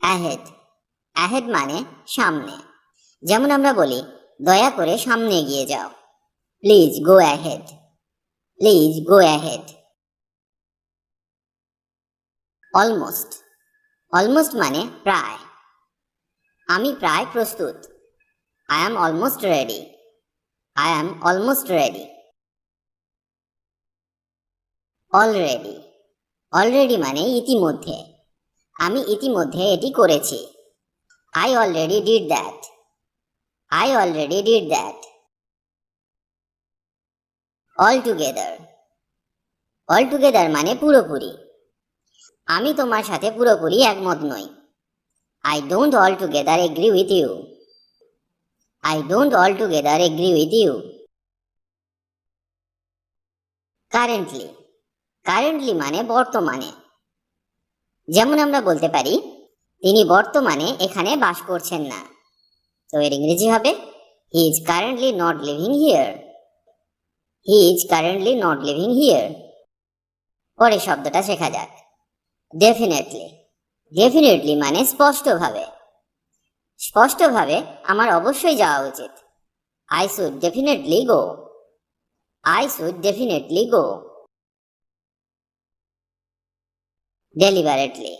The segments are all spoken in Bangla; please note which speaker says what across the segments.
Speaker 1: অ্যাহেড অ্যাহেড মানে সামনে। যেমন আমরা বলি, দয়া করে সামনে এগিয়ে যাও। Please go ahead please go ahead almost almost মানে প্রায়। আমি প্রায় প্রস্তুত। I am almost ready I am almost ready already already মানে ইতিমধ্যে। আমি ইতিমধ্যে এটি করেছি। I already did that I already did that altogether altogether মানে পুরোপুরি। আমি তোমার সাথে পুরোপুরি একমত নই। I don't altogether agree with you I don't altogether agree with you currently currently মানে বর্তমানে। যেমন আমরা বলতে পারি, তিনি বর্তমানে এখানে বাস করছেন না। তো এর ইংরেজি হবে he is currently not living here he is currently not living here পরে শব্দটা শেখা যাক। ডেফিনেটলি ডেফিনেটলি মানে স্পষ্টভাবে। স্পষ্টভাবে আমার অবশ্যই যাওয়া উচিত। I should definitely go I should definitely go deliberately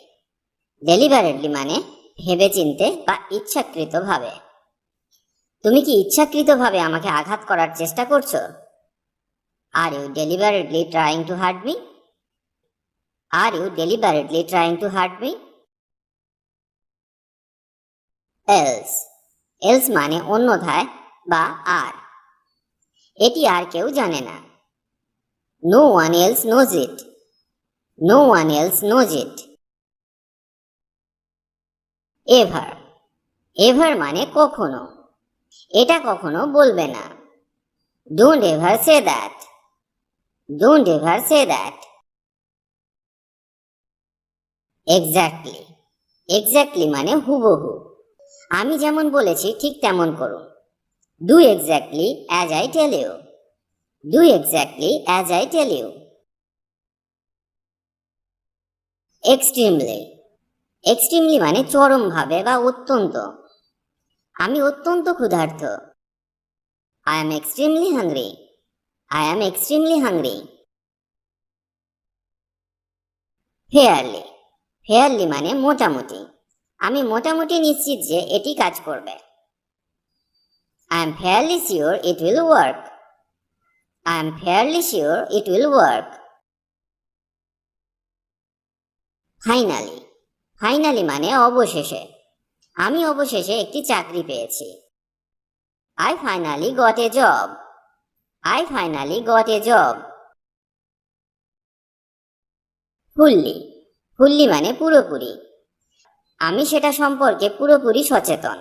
Speaker 1: deliberately মানে ভেবে চিনতে বা ইচ্ছাকৃতভাবে। তুমি কি ইচ্ছাকৃতভাবে আমাকে আঘাত করার চেষ্টা করছ? Are you deliberately trying to hurt me are you deliberately trying to hurt me else else মানে অন্যথায় বা আর এটি আর কেউ জানে না। No one else knows it no one else knows it ever ever মানে কখনো। এটা কখনো বলবে না। Don't ever say that don't ever say that exactly exactly মানে হুবহু। আমি যেমন বলেছি, ঠিক তেমন করুন do exactly as I tell you do exactly as I tell you extremely extremely মানে চরমভাবে বা অত্যন্ত। আমি অত্যন্ত ক্ষুধার্থ I am extremely hungry I am extremely hungry fairly fairly মানে মোটামুটি। আমি মোটামুটি নিশ্চিত যে এটি কাজ করবে। I am fairly sure it will work I am fairly sure it will work finally finally মানে অবশেষে। আমি অবশেষে একটি চাকরি পেয়েছি। I finally got a job I finally got a job fully fully মানে পুরোপুরি। আমি সেটা সম্পর্কে পুরোপুরি সচেতন।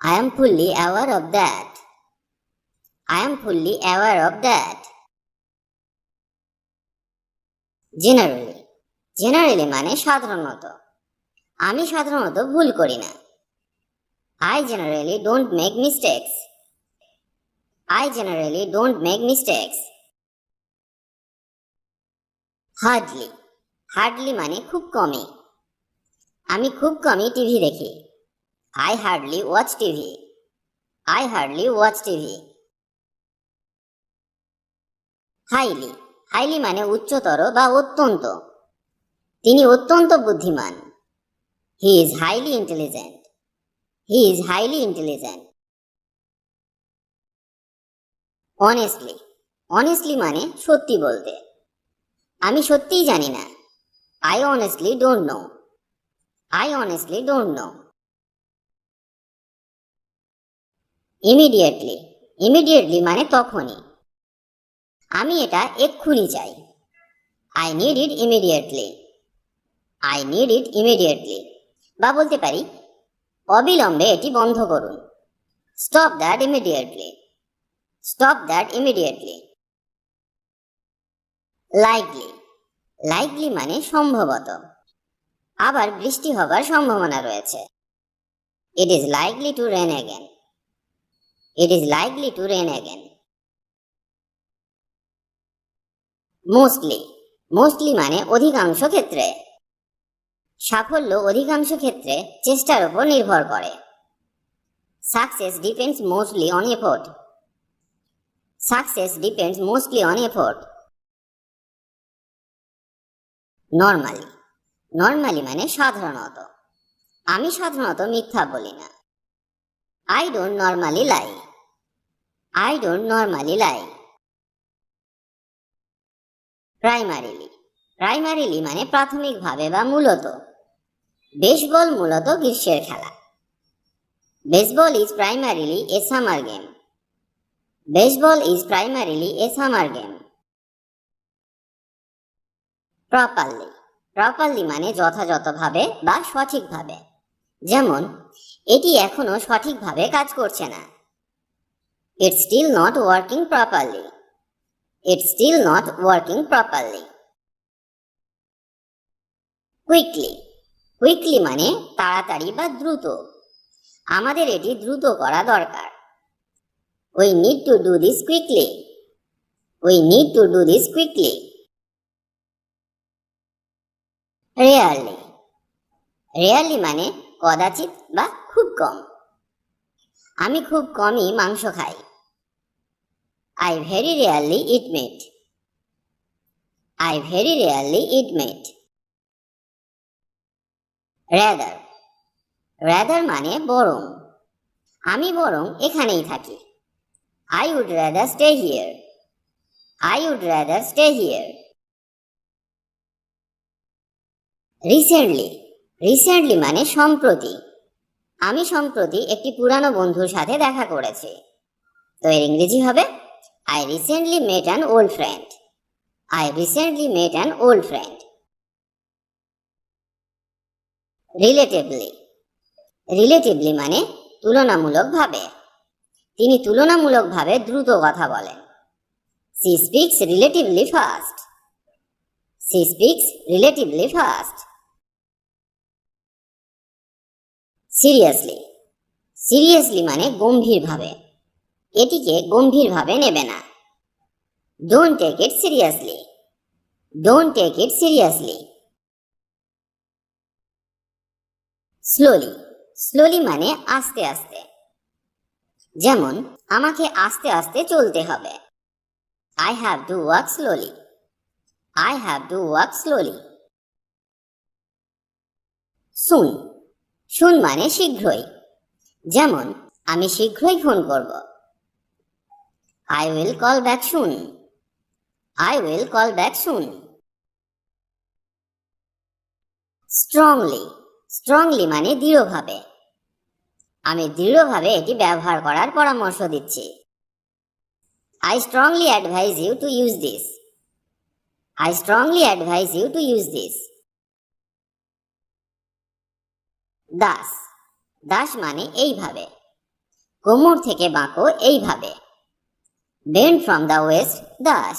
Speaker 1: I am fully aware of that I am fully aware of that generally generally মানে সাধারণত। আমি সাধারণত ভুল করি না। I generally don't make mistakes I generally don't make mistakes hardly hardly মানে খুব কমই। আমি খুব কমই টিভি দেখি। I hardly watch TV. I hardly watch TV. Highly highly মানে উচ্চতর বা অত্যন্ত। তিনি অত্যন্ত বুদ্ধিমান। He is highly intelligent he is highly intelligent honestly honestly মানে সত্যি বলতে। আমি সত্যিই জানি না। I honestly don't know I honestly don't know immediately immediately মানে তখনই। আমি এটা এক্ষুনি চাই। I need it immediately I need it immediately বা বলতে পারি, অবিলম্বে এটি বন্ধ করুন। Stop that immediately stop that immediately likely likely মানে সম্ভবত। আবার বৃষ্টি হবার সম্ভাবনা রয়েছে। It is likely to rain again it is likely to rain again mostly mostly মানে অধিকাংশ ক্ষেত্রে। সাফল্য অধিকাংশ ক্ষেত্রে চেষ্টার উপর নির্ভর করে। Success depends mostly on effort success depends mostly on effort normally normally মানে সাধারণত। আমি সাধারণত মিথ্যা বলি না। I don't normally lie I don't normally lie primarily primarily মানে প্রাথমিকভাবে বা মূলত। বেসবল মূলত গ্রীষ্মের খেলা। Baseball is primarily a summer game baseball is primarily a summer game properly properly মানে যথাযথভাবে বা সঠিকভাবে। যেমন, এটি এখনও সঠিকভাবে কাজ করছে না। It's still not working properly it's still not working properly quickly quickly মানে তাড়াতাড়ি বা দ্রুত। আমাদের এটি দ্রুত করা দরকার। We need to do this quickly we need to do this quickly rarely rarely মানে কদাচিৎ বা খুব কম। আমি খুব কমই মাংস খাই। I very rarely eat meat I very rarely eat meat rather rather মানে বরং। আমি বরং এখানেই থাকি। I would rather stay here I would rather stay here recently recently মানে সম্প্রতি। আমি সম্প্রতি একটি পুরানো বন্ধুর সাথে দেখা করেছি। তো এর ইংরেজি হবে I recently met an old friend I recently met an old friend relatively relatively মানে তুলনামূলকভাবে। তিনি তুলনামূলকভাবে দ্রুত কথা বলেন। She speaks relatively fast she speaks relatively fast seriously seriously মানে গম্ভীরভাবে। এটিকে গম্ভীরভাবে নেবে না। Don't take it seriously don't take it seriously slowly slowly মানে আস্তে আস্তে। যেমন, আমাকে আস্তে আস্তে চলতে হবে। I have to walk slowly I have to walk slowly soon soon মানে শীঘ্রই। যেমন, আমি শীঘ্রই ফোন করব। I will call back soon I will call back soon strongly strongly মানে দৃঢ়ভাবে। আমি দৃঢ়ভাবে এটি ব্যবহার করার পরামর্শ দিচ্ছি। I strongly advise you to use this I strongly advise you to use this thus thus মানে এইভাবে। কোমর থেকে বাঁকো এইভাবে। Bend from the waist thus